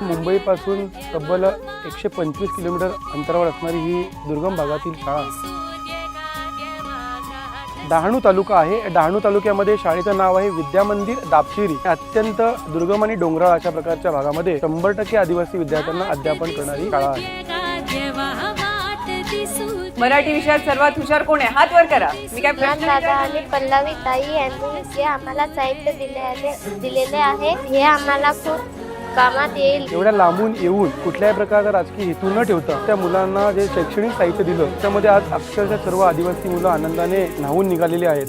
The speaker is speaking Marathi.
मुंबईपासून तब्बल एकशे पंचवीस किलोमीटर अंतरावर असणारी ही दुर्गम भागातील शाळा. डहाणू तालुका आहे. डहाणू तालुक्यामध्ये शाळेचं नाव आहे विद्या मंदिर दापशिरी अत्यंत दुर्गम आणि डोंगराळ अशा प्रकारच्या भागामध्ये शंभर टक्के आदिवासी विद्यार्थ्यांना अध्यापन करणारी शाळा आहे. मराठी विषयात सर्वात हुशार कोण आहे? हात वर करा. मी काय प्रश्न दादा विचारणार? आणि पल्लवी ताई यांनी जे आम्हाला साहित्य दिले आहे दिलेले आहे हे आम्हाला खूप कामात येईल. एवढ्या लांबून येऊन कुठल्याही प्रकारचा राजकीय हेतू न ठेवता त्या मुलांना जे शैक्षणिक साहित्य दिलं त्यामध्ये आज अक्षरशः सर्व आदिवासी मुलं आनंदाने न्हावून निघालेली आहेत.